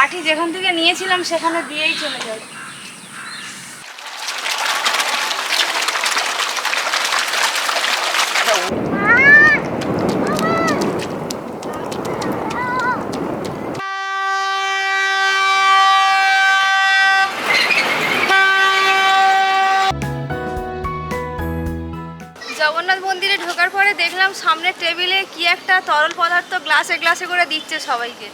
লাঠি যেখান থেকে নিয়েছিলাম, সেখানে দিয়েই চলে যাই। জগন্নাথ মন্দিরে ঢোকার পরে দেখলাম সামনের টেবিলে কি একটা তরল পদার্থ গ্লাসে গ্লাসে করে দিচ্ছে সবাইকে।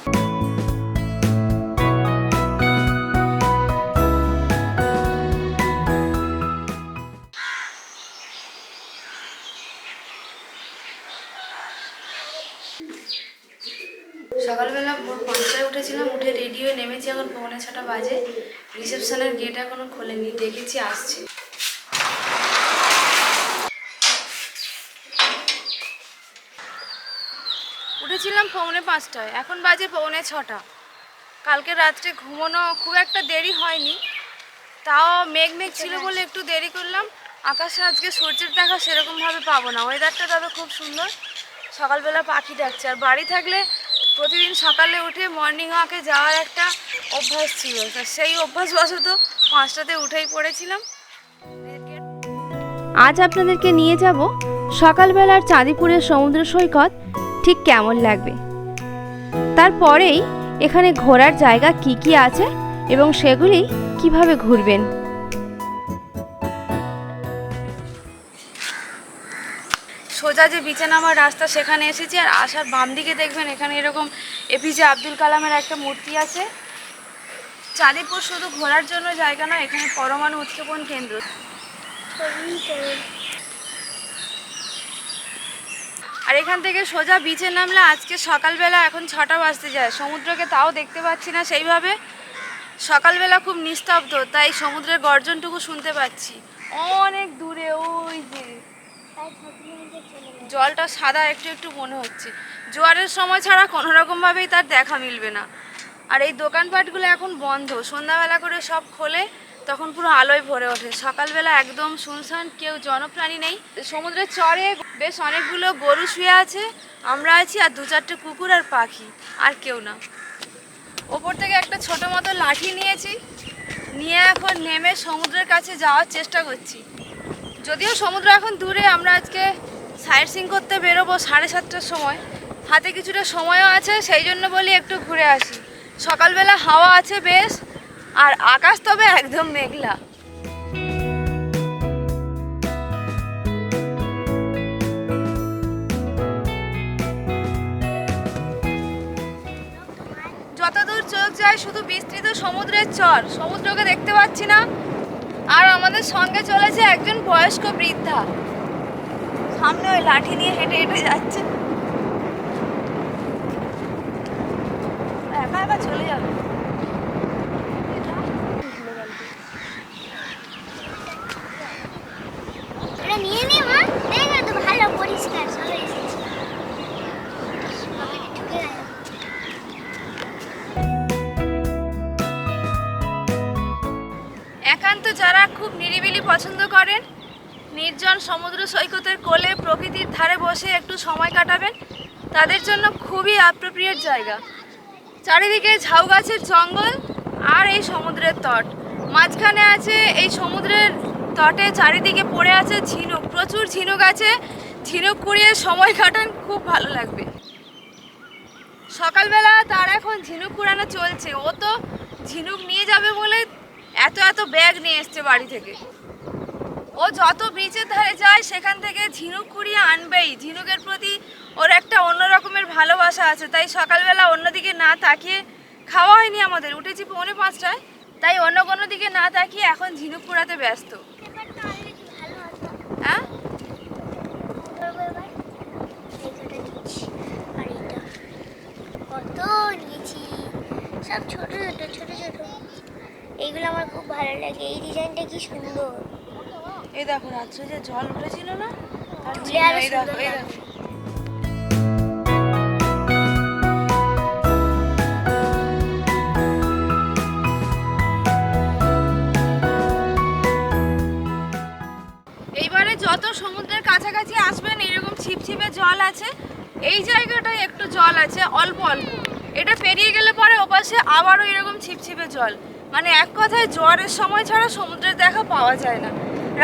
সকালবেলা ভোর পাঁচটায় উঠেছিলাম, উঠে রেডি হয়ে নেমেছি, এখন পৌনে ছটা বাজে। রিসেপশনের গেট এখনও খোলেনি, দেখেছি, আসছে। উঠেছিলাম পৌনে পাঁচটায়, এখন বাজে পৌনে ছটা। কালকে রাত্রে ঘুমানো খুব একটা দেরি হয়নি, তাও মেঘ মেঘ ছিল বলে একটু দেরি করলাম। আকাশে আজকে সূর্যের দেখা সেরকমভাবে পাবো না ওয়েদারটা তবে খুব সুন্দর। সকালবেলা পাখি ডাকছে, আর বাড়ি থাকলে প্রতিদিন সকালে উঠে মর্নিং ওয়াকে যাওয়ার একটা অভ্যাস ছিল। তা সেই অভ্যাসবশত পাঁচটাতে উঠেই পড়েছিলাম। আজ আপনাদেরকে নিয়ে যাব সকালবেলার চাঁদিপুরের সমুদ্র সৈকত, ঠিক কেমন লাগবে? তারপরেই এখানে ঘোরার জায়গা কি কি আছে এবং সেগুলি কীভাবে ঘুরবেন? সোজা যে বিচে নামার রাস্তা সেখানে এসেছি আর আসার বাম দিকে দেখবেন এখানে এরকম এপিজে আব্দুল কালামের একটা মূর্তি আছে। চাঁদিপুর শুধু ঘোরার জন্য জায়গা নয় এখানে পরমাণু উৎক্ষেপণ কেন্দ্র। আর এখান থেকে সোজা বিচে নামলে আজকে সকালবেলা এখন ছটা বাজতে যায়। সমুদ্রকে তাও দেখতে পাচ্ছি না সেইভাবে। সকালবেলা খুব নিস্তব্ধ, তাই সমুদ্রের গর্জনটুকু শুনতে পাচ্ছি। অনেক দূরে, ওই যে। জলটা সাদা একটু একটু মনে হচ্ছে। জোয়ারের সময় ছাড়া কোনো রকমভাবেই তার দেখা মিলবে না। আর এই দোকানপাটগুলো এখন বন্ধ। সন্ধ্যাবেলা করে সব খোলে, তখন পুরো আলোয় ভরে ওঠে। সকালবেলা একদম শুনশান, কেউ জনপ্রাণী নেই। সমুদ্রের চরে বেশ অনেকগুলো গরু শুয়ে আছে। আমরা আছি আর দু চারটে কুকুর আর পাখি, আর কেউ না। ওপর থেকে একটা ছোট মতো লাঠি নিয়েছি। নিয়ে এখন নেমে সমুদ্রের কাছে যাওয়ার চেষ্টা করছি। যদিও সমুদ্র এখন দূরে, আমরা আজকে সাইট সিং করতে বেরোবো সাড়ে সাতটার সময়। হাতে কিছুটা সময়ও আছে, সেই জন্য বলি একটু ঘুরে আসি। সকালবেলা হাওয়া আছে বেশ, আর আকাশ তবে একদম মেঘলা। যতদূর চোখ যায় শুধু বিস্তৃত সমুদ্রের চর, সমুদ্রকে দেখতে পাচ্ছি না। আর আমাদের সঙ্গে চলেছে একজন বয়স্ক বৃদ্ধা। সামনে ওই লাঠি নিয়ে হেঁটে হেঁটে যাচ্ছে। একা একা চলে যাবে। সমুদ্র সৈকতের কোলে প্রকৃতির ধারে বসে একটু সময় কাটাবেন, তাদের জন্য খুবই অ্যাপ্রোপ্রিয়েট জায়গা। চারিদিকে ঝাউ গাছের জঙ্গল আর এই সমুদ্রের তট। মাঝখানে আছে এই সমুদ্রের তটে চারিদিকে পড়ে আছে ঝিনুক। প্রচুর ঝিনুক আছে, ঝিনুক কুড়িয়ে সময় কাটান খুব ভালো লাগবে। সকালবেলা তার এখন ঝিনুক কুড়ানো চলছে। ও তো ঝিনুক নিয়ে যাবে বলে এত এত ব্যাগ নিয়ে এসছে বাড়ি থেকে। ও যত বিচের ধারে যায়, সেখান থেকে ঝিনুক কুড়িয়ে আনবেই। ঝিনুকের প্রতি ওর একটা অন্য রকমের ভালোবাসা আছে। তাই সকালবেলা অন্যদিকে না তাকিয়ে খাওয়া হয়নি আমাদের। উঠেছি পৌনে পাঁচটায়, তাই অন্য কোনো দিকে না তাকিয়ে এখন ঝিনুক কুড়াতে ব্যস্ত। হ্যাঁ কত সব ছোট ছোট ছোট ছোট। এইগুলো আমার খুব ভালো লাগে। এই ডিজাইনটা কি সুন্দর। এই দেখো রাত্রে যে জল উঠেছিল না এই দেখো এই দেখো। এইবারে যত সমুদ্রের কাছাকাছি আসবেন এরকম ছিপছিপে জল আছে। এই জায়গাটায় একটু জল আছে অল্প অল্প। এটা পেরিয়ে গেলে পরে ওপাশে আবারও এরকম ছিপছিপে জল। মানে এক কথায় জ্বরের সময় ছাড়া সমুদ্রের দেখা পাওয়া যায় না।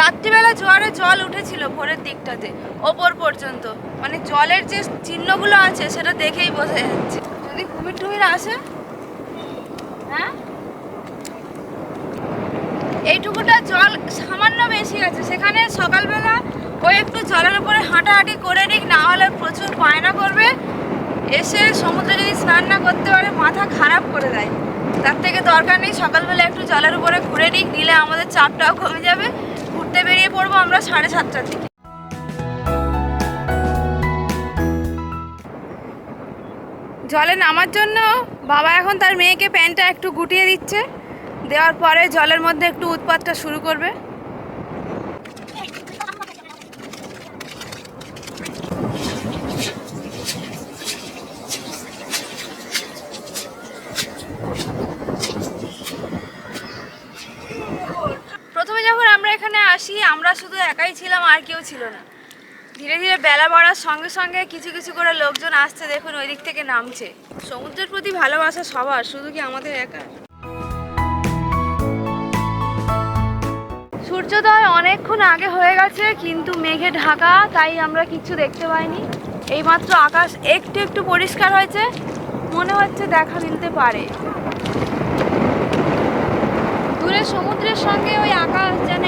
রাত্রিবেলা জোয়ারে জল উঠেছিল ভোরের দিকটাতে, ওপর পর্যন্ত। মানে জলের যে চিহ্নগুলো আছে, সেটা দেখেই বোঝা যাচ্ছে। যদি কুমির টুমির আসে? হ্যাঁ? এইটুকুটা জল সামান্য বেশি আছে। সেখানে সকালবেলা ওই একটু জলের উপরে হাঁটাহাঁটি করে নিক, না হলে প্রচুর পায়না করবে। এসে সমুদ্রে যদি স্নান না করতে পারে, মাথা খারাপ করে দেয়। তার থেকে দরকার নেই, সকালবেলা একটু জলের উপরে ঘুরে নিক, নিলে আমাদের চাপটাও কমে যাবে। ঘুরতে বেরিয়ে পড়ব আমরা সাড়ে সাতটার দিকে জলে নামার জন্য বাবা এখন তার মেয়েকে প্যান্টটা একটু গুটিয়ে দিচ্ছে। দেওয়ার পরে জলের মধ্যে একটু উৎপাতটা শুরু করবে প্রথমে যখন আমরা এখানে আসি, আমরা শুধু একাই ছিলাম, আর কেউ ছিল না। ধীরে ধীরে বেলা বাড়ার সঙ্গে সঙ্গে কিছু কিছু করে লোকজন আসছে, দেখুন ওই দিক থেকে নামছে। সমুদ্রের প্রতি ভালোবাসা সবার, শুধু কি আমাদের একা? সূর্যোদয় অনেকক্ষণ আগে হয়ে গেছে, কিন্তু মেঘে ঢাকা, তাই আমরা কিছু দেখতে পাইনি। এইমাত্র আকাশ একটু একটু পরিষ্কার হয়েছে, মনে হচ্ছে দেখা মিলতে পারে। দূরে সমুদ্রের সঙ্গে ওই আকাশ যেন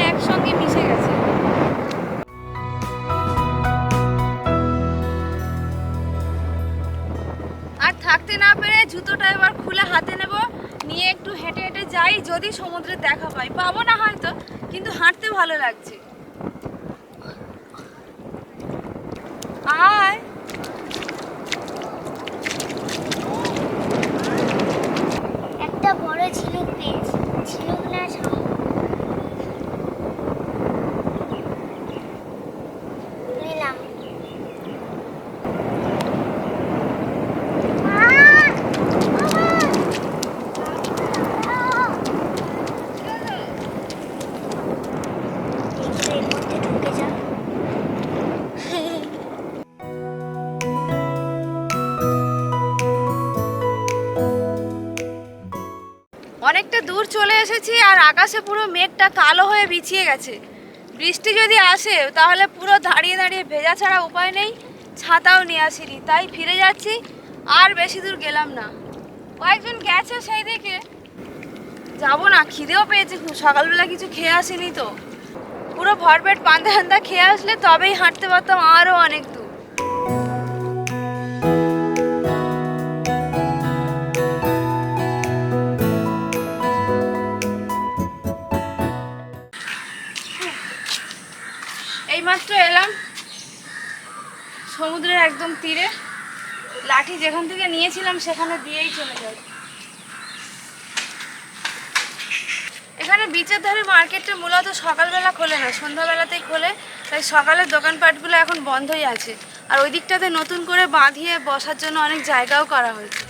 যদি সমুদ্রের দেখা পাই পাবো না হয়তো কিন্তু হাঁটতে ভালো লাগছে। এসেছি আর আকাশে পুরো মেঘটা কালো হয়ে বিছিয়ে গেছে। বৃষ্টি যদি আসে, তাহলে পুরো দাঁড়িয়ে দাঁড়িয়ে ভেজা ছাড়া উপায় নেই। ছাতাও নিয়ে আসিনি, তাই ফিরে যাচ্ছি। আর বেশি দূর গেলাম না। কয়েকজন গেছে সেই দিকে। যাব না, খিদেও পেয়েছে। খুব সকালবেলা কিছু খেয়ে আসিনি তো। পুরো ভরপেট পান্তা হান্দা খেয়ে আসলে তবেই হাঁটতে পারতাম আরও অনেক তীরে লাঠি যেখান থেকে নিয়েছিলাম সেখানে দিয়েই চলে যাই। এখানে বিচের ধারে মার্কেটটা মূলত সকালবেলা খোলে না, সন্ধ্যাবেলাতেই খোলে, তাই সকালের দোকানপাটগুলো এখন বন্ধই আছে। আর ওই দিকটাতে নতুন করে বাঁধিয়ে বসার জন্য অনেক জায়গাও করা হয়েছে।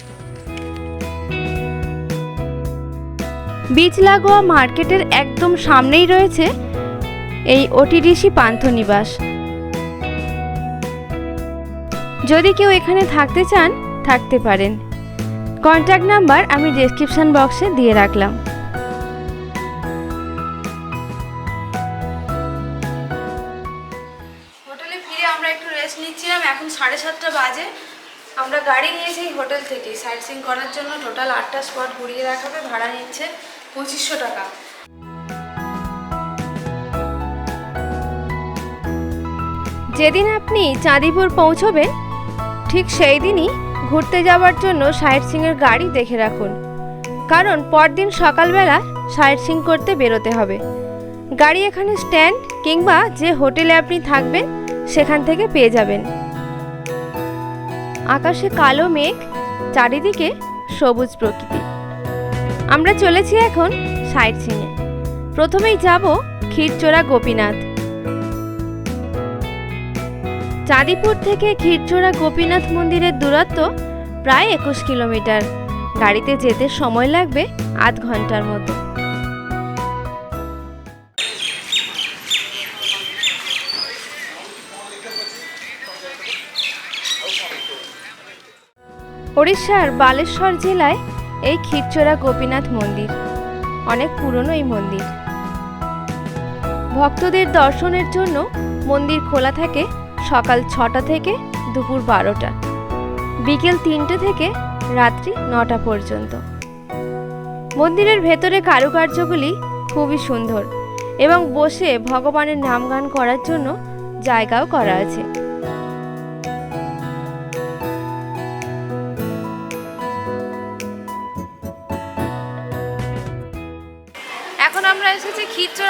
বীজ লাগোয়া মার্কেটের একদম সামনেই রয়েছে এই ওটিডিসি পান্থনিবাস। যদি কেউ এখানে থাকতে চান থাকতে পারেন। কন্ট্যাক্ট নাম্বার আমি ডেসক্রিপশন বক্সে দিয়ে রাখলাম। হোটেলে ফিরে আমরা একটু রেস্ট নিচ্ছিলাম এখন সাড়ে সাতটা বাজে। আমরা গাড়ি নিয়েছি হোটেল থেকে। সাইট সিং করার জন্য টোটাল আটটা স্পট ঘুরিয়ে দেখাবে ভাড়া নিচ্ছে পঁচিশশো টাকা। যেদিন আপনি চাঁদিপুর পৌঁছবেন ঠিক সেই দিনই ঘুরতে যাওয়ার জন্য সাইট সিংয়ের গাড়ি দেখে রাখুন। কারণ পরদিন সকালবেলা সাইট সিং করতে বেরোতে হবে। গাড়ি এখানে স্ট্যান্ড কিংবা যে হোটেলে আপনি থাকবেন, সেখান থেকে পেয়ে যাবেন। আকাশে কালো মেঘ, চারিদিকে সবুজ প্রকৃতি। আমরা চলেছি এখন সাইট সিংয়ে। প্রথমেই যাব ক্ষীরচোরা গোপীনাথ। চাঁদিপুর থেকে ক্ষীরচোড়া গোপীনাথ মন্দিরের দূরত্ব প্রায় একুশ কিলোমিটার। গাড়িতে যেতে সময় লাগবে আধ ঘণ্টার মতো। ওড়িশার বালেশ্বর জেলায় এই ক্ষীরচোরা গোপীনাথ মন্দির, অনেক পুরনো এই মন্দির। ভক্তদের দর্শনের জন্য মন্দির খোলা থাকে সকাল ছটা থেকে দুপুর বারোটা, বিকেল তিনটে থেকে রাত্রি নটা পর্যন্ত। মন্দিরের ভেতরে কারুকার্যগুলি খুবই সুন্দর এবং বসে ভগবানের নামগান করার জন্য জায়গাও করা আছে।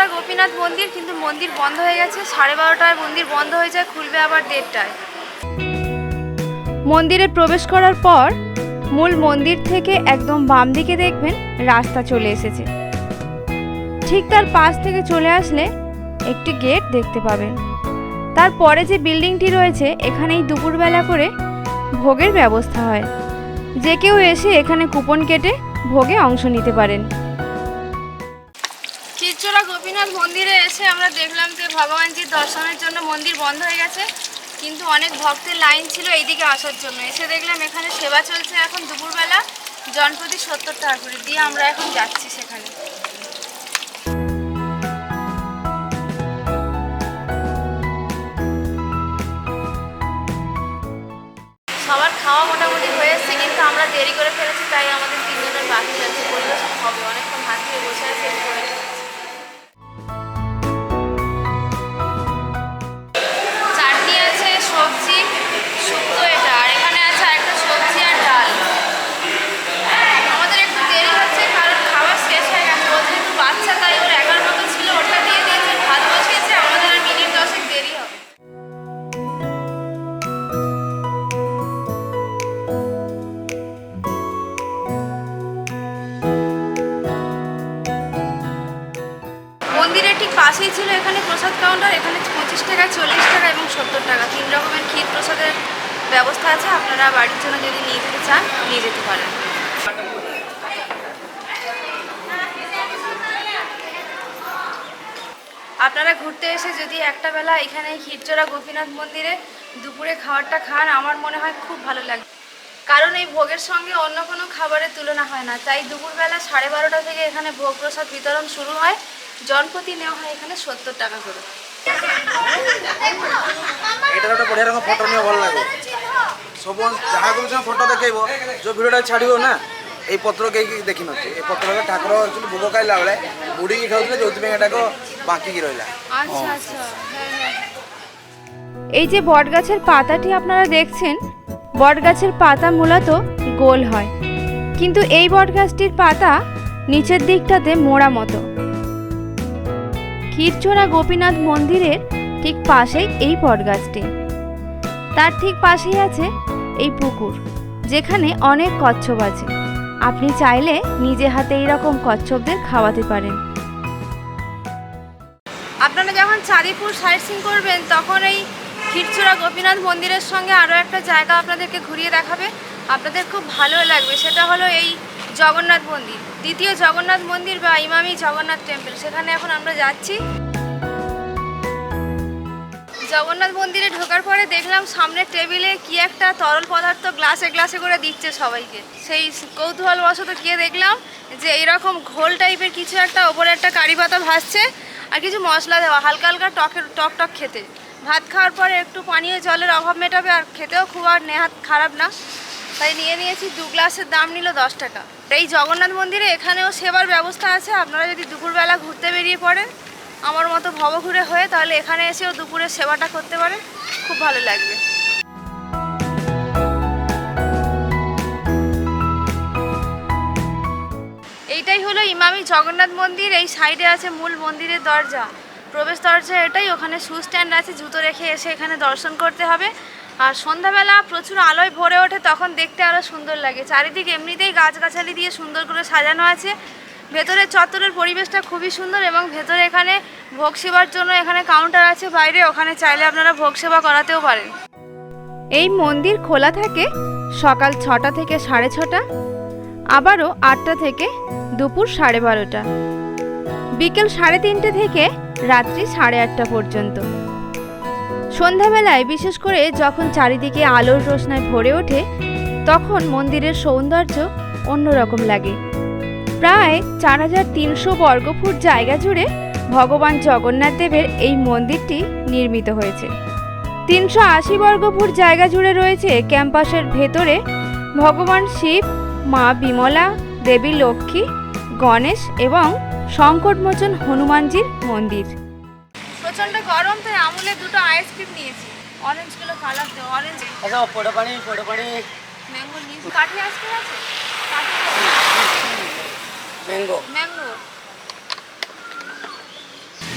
ক্ষীরচোরা গোপীনাথ মন্দির, কিন্তু মন্দির বন্ধ হয়ে গেছে। সাড়ে বারোটায় মন্দির বন্ধ হয়ে যায়, খুলবে আবার দেড়টায়। মন্দিরে প্রবেশ করার পর মূল মন্দির থেকে একদম বাম দিকে দেখবেন রাস্তা চলে এসেছে। ঠিক তার পাশ থেকে চলে আসলে একটি গেট দেখতে পাবেন। তারপরে যে বিল্ডিংটি রয়েছে, এখানেই দুপুরবেলা করে ভোগের ব্যবস্থা হয়। যে কেউ এসে এখানে কুপন কেটে ভোগে অংশ নিতে পারেন। গোপীনাথ মন্দিরে এসে আমরা দেখলাম যে ভগবানজির দর্শনের জন্য মন্দির বন্ধ হয়ে গেছে, কিন্তু অনেক ভক্তের লাইন ছিল এইদিকে আসার জন্য। এসে দেখলাম এখানে সেবা চলছে এখন দুপুরবেলা জনপ্রতি সত্তর টাকা করে দিয়ে আমরা এখন যাচ্ছি সেখানে। সবার খাওয়া মোটামুটি হয়ে এসছে, কিন্তু আমরা দেরি করে ফেলেছি, তাই আমাদের তিনজনের বাকি যাচ্ছে পরিবেশন হবে। অনেকক্ষণ হাত বসে আছে। আপনারা বাড়ির জন্য যদি নিয়ে যেতে চান, নিয়ে যেতে পারেন। আপনারা ঘুরতে এসে যদি একটা বেলা এখানে হিরচড়া গোপীনাথ মন্দিরে দুপুরে খাবারটা খান, আমার মনে হয় খুব ভালো লাগে কারণ এই ভোগের সঙ্গে অন্য কোনো খাবারের তুলনা হয় না। তাই দুপুরবেলা সাড়ে বারোটা থেকে এখানে ভোগ প্রসাদ বিতরণ শুরু হয়। জনপতি নেওয়া হয় এখানে সত্তর টাকা করে। এটা ফটো নিয়ে ভালো লাগে। ସବୁ ଯାହାକୁ ବି ଫଟୋ ଦେଖେଇବ ଯେଉଁ ଭିଡ଼ିଓଟା ଛାଡ଼ିବ ନା ଏଇ ପତ୍ର କେହି କେହି ଦେଖିନଥିବେ ଏ ପତ୍ରରେ ଠାକୁର ଆକ୍ଚୁଆଲି ଭୋଗ ଖାଇଲା ବେଳେ ବୁଡ଼ିକି ଖାଉଥିଲେ ଯେଉଁଥିପାଇଁ ଏଟାକ ବାଙ୍କିକି ରହିଲା আচ্ছা আচ্ছা হ্যাঁ হ্যাঁ এই যে বটগাছের পাতাটি আপনারা দেখছেন বটগাছের পাতা মূলত গোল হয় কিন্তু এই বটগাছটির পাতা নিচের দিকটাতে মোড়া মতো ক্ষীরচোরা গোপীনাথ মন্দিরের ঠিক পাশেই এই বটগাছটি তার ঠিক পাশেই আছে এই পুকুর, যেখানে অনেক কচ্ছপ আছে। আপনি চাইলে নিজে হাতে এইরকম কচ্ছপদের খাওয়াতে পারেন। আপনারা যখন চাঁদিপুর সাইট সিং করবেন, তখন এই ক্ষীরচোরা গোপীনাথ মন্দিরের সঙ্গে আরও একটা জায়গা আপনাদেরকে ঘুরিয়ে দেখাবে। আপনাদের খুব ভালো লাগবে। সেটা হলো এই জগন্নাথ মন্দির, দ্বিতীয় জগন্নাথ মন্দির বা ইমামি জগন্নাথ টেম্পল। সেখানে এখন আমরা যাচ্ছি। জগন্নাথ মন্দিরে ঢোকার পরে দেখলাম সামনের টেবিলে কি একটা তরল পদার্থ গ্লাসে গ্লাসে করে দিচ্ছে সবাইকে। সেই কৌতূহলবশত গিয়ে দেখলাম যে এইরকম ঘোল টাইপের কিছু একটা ওপরে একটা কারি পাতা ভাসছে আর কিছু মশলা দেওয়া, হালকা হালকা টকের টক টক খেতে। ভাত খাওয়ার পরে একটু পানীয় জলের অভাব মেটাবে আর খেতেও খুব আর নেহাত খারাপ না। তাই নিয়ে নিয়েছি দু গ্লাসের দাম নিল দশ টাকা। এই জগন্নাথ মন্দিরে এখানেও সেবার ব্যবস্থা আছে, আপনারা যদি দুপুরবেলা ঘুরতে বেরিয়ে পড়েন। আমার মতো ভবঘুরে হয়ে তাহলে এখানে এসেও দুপুরে সেবাটা করতে পারেন খুব ভালো লাগবে। এইটাই হলো ইমামি জগন্নাথ মন্দির। এই সাইডে আছে মূল মন্দিরের দরজা। প্রবেশ দরজা এটাই। ওখানে শু স্ট্যান্ড আছে, জুতো রেখে এসে এখানে দর্শন করতে হবে। আর সন্ধ্যাবেলা প্রচুর আলোয় ভরে ওঠে, তখন দেখতে আরও সুন্দর লাগে। চারিদিকে এমনিতেই গাছগাছালি দিয়ে সুন্দর করে সাজানো আছে। ভেতরের চত্বরের পরিবেশটা খুবই সুন্দর এবং ভেতরে এখানে ভোগ সেবার জন্য এখানে কাউন্টার আছে বাইরে, ওখানে চাইলে আপনারা ভোগ সেবা করাতেও পারেন। এই মন্দির খোলা থাকে সকাল ছটা থেকে সাড়ে ছটা, আবারও আটটা থেকে দুপুর সাড়ে বারোটা। বিকেল সাড়ে তিনটে থেকে রাত্রি সাড়ে আটটা পর্যন্ত। সন্ধ্যাবেলায় বিশেষ করে যখন চারিদিকে আলোর রোশনায় ভরে ওঠে, তখন মন্দিরের সৌন্দর্য অন্যরকম লাগে। প্রায় চার হাজার তিনশো বর্গফুট জায়গা জুড়ে ভগবান জগন্নাথ দেবের এই মন্দিরটি নির্মিত হয়েছে। তিনশো আশি বর্গফুট জায়গা জুড়ে রয়েছে ক্যাম্পাসের ভেতরে ভগবান শিব মা বিমলা দেবী লক্ষ্মী গণেশ এবং সংকটমোচন হনুমানজির মন্দির। প্রচণ্ড গরম তাই আমুলে দুটো আইসক্রিম নিয়েছি। অরেঞ্জগুলো কালার দেবো অরেঞ্জ আচ্ছা পোড়ো পানি পোড়ো পানি ম্যাঙ্গো নিয়েছি। কাঠি আইসক্রিম আছে? কাঠি ম্যাঙ্গো ম্যাঙ্গো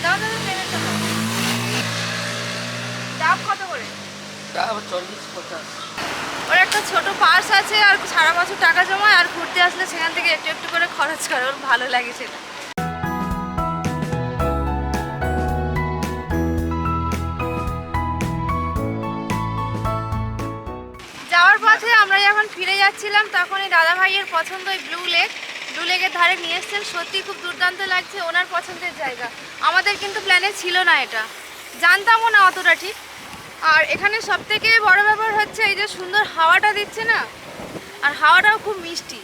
দাও দাদা পেমেন্টটা দাও। ডাব কত করে? চল্লিশ পঞ্চাশ। ওর একটা ছোট পার্স আছে আর সারা বছর টাকা জমায় আর ঘুরতে আসলে সেখান থেকে একটু একটু করে খরচ করে ওর ভালো লাগে সেটা। যাওয়ার পথে আমরা যখন ফিরে যাচ্ছিলাম তখন এই দাদা ভাইয়ের পছন্দ ওই ব্লু লেক লেকের ধারে নিয়ে এসছেন সত্যি খুব দুর্দান্ত লাগছে ওনার পছন্দের জায়গা। আমাদের কিন্তু প্ল্যানে ছিল না এটা। জানতামও না অতটা ঠিক। আর এখানে সব থেকে বড় ব্যাপার হচ্ছে এই যে সুন্দর হাওয়াটা দিচ্ছে না? আর হাওয়াটাও খুব মিষ্টি।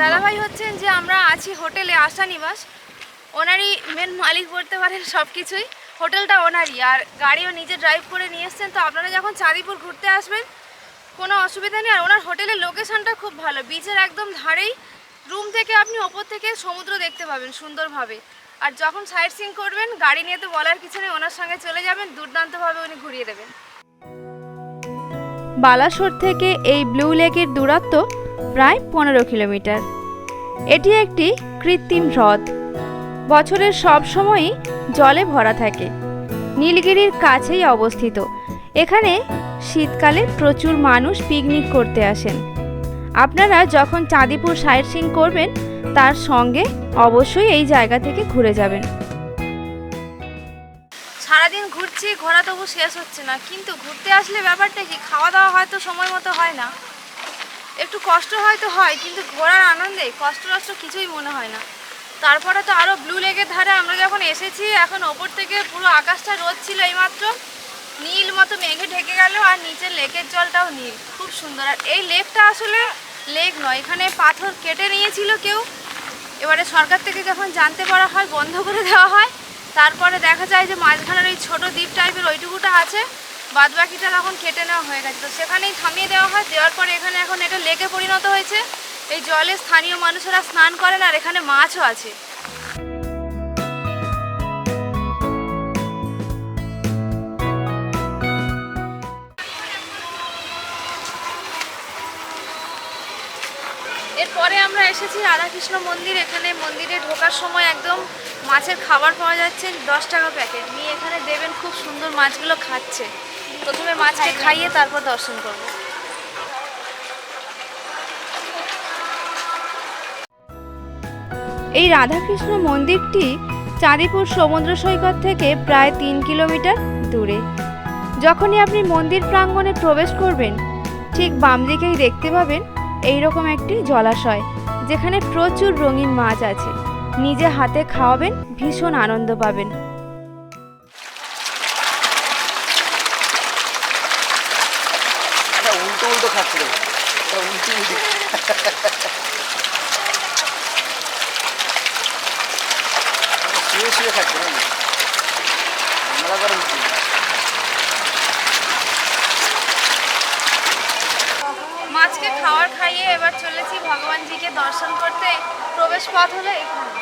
দাদাভাই হচ্ছেন যে আমরা আছি হোটেলে, আশা নিবাস। ওনারই মেন মালিক বলতে পারেন সব কিছুই হোটেলটা ওনারই। আর গাড়িও নিজে ড্রাইভ করে নিয়ে এসছেন। তো আপনারা যখন চাঁদিপুর ঘুরতে আসবেন, কোনো অসুবিধা নেই। আর ওনার হোটেলের লোকেশনটা খুব ভালো। বিচের একদম ধারেই রুম থেকে আপনি ওপর থেকে সমুদ্র দেখতে পাবেন সুন্দরভাবে। আর যখন সাইট সিং করবেন, গাড়ি নিয়ে তো বলার কিছু নেই, ওনার সঙ্গে চলে যাবেন, দুর্দান্তভাবে উনি ঘুরিয়ে দেবেন। বালাসোর থেকে এই ব্লু লেকের দূরত্ব প্রায় পনেরো কিলোমিটার। এটি একটি কৃত্রিম হ্রদ। বছরের সব সময়ই জলে ভরা থাকে। নীলগিরির কাছেই অবস্থিত। এখানে শীতকালে প্রচুর মানুষ পিকনিক করতে আসেন। আপনারা যখন চাঁদিপুর সাইট সিং করবেন, তার সঙ্গে অবশ্যই এই জায়গা থেকে ঘুরে যাবেন। সারাদিন ঘুরছি, ঘোরা তবু শেষ হচ্ছে না। কিন্তু ঘুরতে আসলে ব্যাপারটা কি? খাওয়া দাওয়া হয়তো সময় মতো হয় না। একটু কষ্ট হয়তো হয়, কিন্তু ঘোরার আনন্দে কষ্ট টষ্ট কিছুই মনে হয় না। তারপরে তো আরও ব্লু লেকের ধারে আমরা যখন এসেছি, এখন ওপর থেকে পুরো আকাশটা রোদ ছিল এইমাত্র। নীল মতো মেঘে ঢেকে গেল আর নিচের লেকের জলটাও নীল। খুব সুন্দর। আর এই লেকটা আসলে লেক নয়, এখানে পাথর কেটে নিয়েছিল কেউ। এবারে সরকার থেকে যখন জানতে পারা হয়, বন্ধ করে দেওয়া হয়, তারপরে দেখা যায় যে মাঝখানের ওই ছোটো দ্বীপ টাইপের ওইটুকুটা আছে বাদ বাকিটা তখন কেটে নেওয়া হয়ে গেছে। তো সেখানেই থামিয়ে দেওয়া হয়, দেওয়ার পরে এখানে এখন এটা লেকে পরিণত হয়েছে। এই জলে স্থানীয় মানুষেরা স্নান করেন আর এখানে মাছও আছে। এরপরে আমরা এসেছি রাধাকৃষ্ণ মন্দির। এখানে মন্দিরে ঢোকার সময় একদম মাছের খাবার পাওয়া যাচ্ছে, দশ টাকা প্যাকেট। নিয়ে এখানে দেবেন খুব সুন্দর মাছগুলো খাচ্ছে। প্রথমে মাছকে খাইয়ে তারপর দর্শন করব। এই রাধাকৃষ্ণ মন্দিরটি চাঁদিপুর সমুদ্র সৈকত থেকে প্রায় তিন কিলোমিটার দূরে। যখনই আপনি মন্দির প্রাঙ্গণে প্রবেশ করবেন, ঠিক বাম দিকেই দেখতে পাবেন এই রকম একটি জলাশয়, যেখানে প্রচুর রঙিন মাছ আছে। নিজে হাতে খাওয়াবেন, ভীষণ আনন্দ পাবেন। শুয়ে শুয়ে নাকি আমরা করে উঠছি মাছকে খাইয়ে এবার চলেছি ভগবানজিকে দর্শন করতে। প্রবেশ পথ হলো এখানে।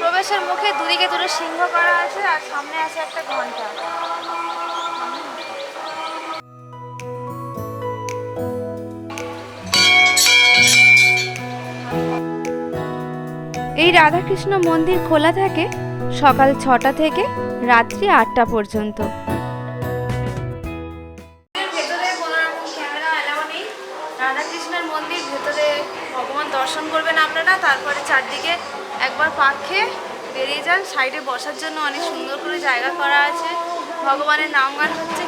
প্রবেশের মুখে দুদিকে দুটো সিংহ করা আছে আর সামনে আছে একটা ঘণ্টা এই রাধাকৃষ্ণ মন্দির খোলা থাকে সকাল ছটা থেকে রাত্রি আটটা পর্যন্ত। খেয়ে বেরিয়ে যান, সাইডে বসার জন্য অনেক সুন্দর করে জায়গা করা আছে। ভগবানের নাম গান হচ্ছে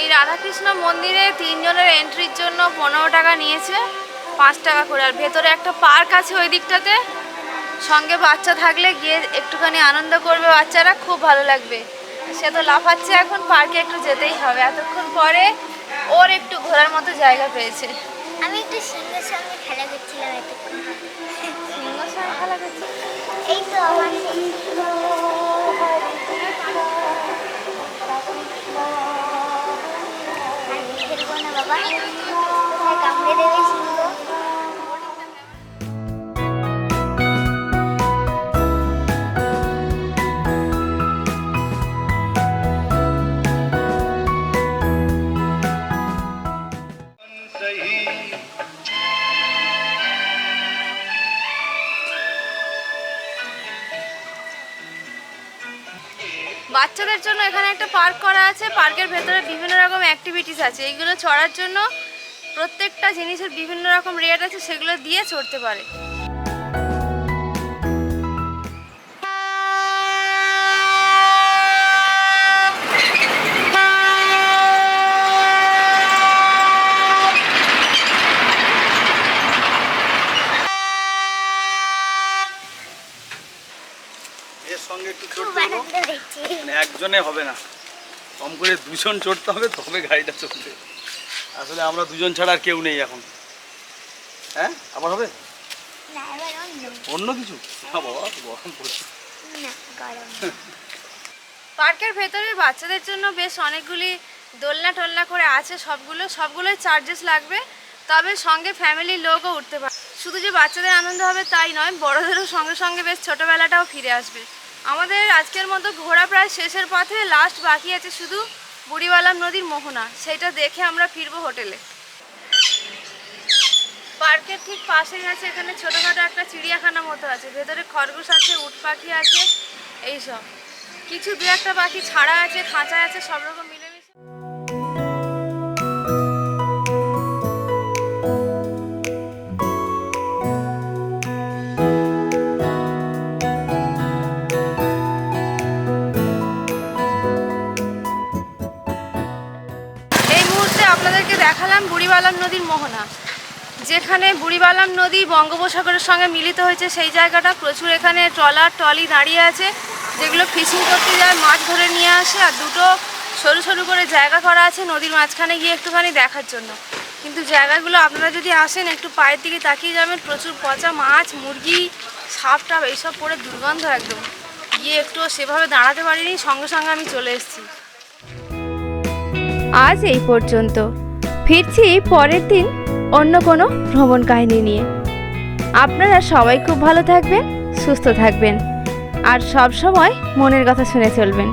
এই রাধাকৃষ্ণ মন্দিরে তিনজনের এন্ট্রির জন্য পনেরো টাকা নিয়েছে, পাঁচ টাকা করে। আর ভেতরে একটা পার্ক আছে ওই দিকটাতে। সঙ্গে বাচ্চা থাকলে গিয়ে একটুখানি আনন্দ করবে বাচ্চারা খুব ভালো লাগবে। সে তো লাফাচ্ছে এখন পার্কে একটু যেতেই হবে। এতক্ষণ পরে ওর একটু ঘোরার মতো জায়গা পেয়েছে। আমি একটু সিংহের সঙ্গে খেলা করছিলাম এতক্ষণ। সিংহের সঙ্গে খেলা করছে এই তো আমার খেলব না বাবা। কামড়ে দেবে পার্ক করা আছে। পার্কের ভেতরে বিভিন্ন রকম অ্যাক্টিভিটিস আছে। এইগুলো চড়ার জন্য প্রত্যেকটা জিনিসের বিভিন্ন রকম রেট আছে সেগুলো দিয়ে চড়তে পারে। মানে একজনে হবে না। কম করে দুজন চড়তে হবে তবে গাড়িটা চলবে। আসলে আমরা দুজন ছাড়া আর কেউ নেই এখন। হ্যাঁ? আবার হবে? অন্য অন্য কিছু? না বাবা গরম পড়ছে। পার্কের ভেতরে বাচ্চাদের জন্য বেশ অনেকগুলি দোলনা টোলনা করে আছে সবগুলো। সবগুলোই চার্জেস লাগবে তবে সঙ্গে ফ্যামিলির লোকও উঠতে পারে শুধু যে বাচ্চাদের আনন্দ হবে তাই নয় বড়দেরও সঙ্গে সঙ্গে বেশ ছোটোবেলাটাও ফিরে আসবে। আমাদের আজকের মতো ঘোরা প্রায় শেষের পথে লাস্ট বাকি আছে শুধু বুড়িওয়ালাম নদীর মোহনা। সেটা দেখে আমরা ফিরবো হোটেলে। পার্কের ঠিক পাশেই আছে এখানে ছোটোখাটো একটা চিড়িয়াখানা মতো আছে। ভেতরে খরগোশ আছে, উট পাখি আছে, এইসব। কিছু দু একটা পাখি ছাড়া আছে খাঁচা আছে, সব রকম দেখালাম বুড়িবালাম নদীর মোহনা, যেখানে বুড়িবালাম নদী বঙ্গোপসাগরের সঙ্গে মিলিত হয়েছে। সেই জায়গাটা প্রচুর এখানে ট্রলার, ট্রলি দাঁড়িয়ে আছে, যেগুলো ফিশিং করতে যায়, মাছ ধরে নিয়ে আসে, আর দুটো সরু সরু করে জায়গা করা আছে নদীর মাঝখানে গিয়ে একটুখানি দেখার জন্য। কিন্তু জায়গাগুলো আপনারা যদি আসেন একটু পায়ের দিকে তাকিয়ে যাবেন, প্রচুর পচা মাছ, মুরগি, সাপ টাপ, এইসব পরে দুর্গন্ধ একদম। গিয়ে একটু সেভাবে দাঁড়াতে পারিনি, সঙ্গে সঙ্গে আমি চলে এসেছি। আজ এই পর্যন্ত। ফিরছি পরের দিন অন্য কোনো ভ্রমণ কাহিনী নিয়ে। আপনারা সবাই খুব ভালো থাকবেন, সুস্থ থাকবেন, আর সব সময় মনের কথা শুনে চলবেন।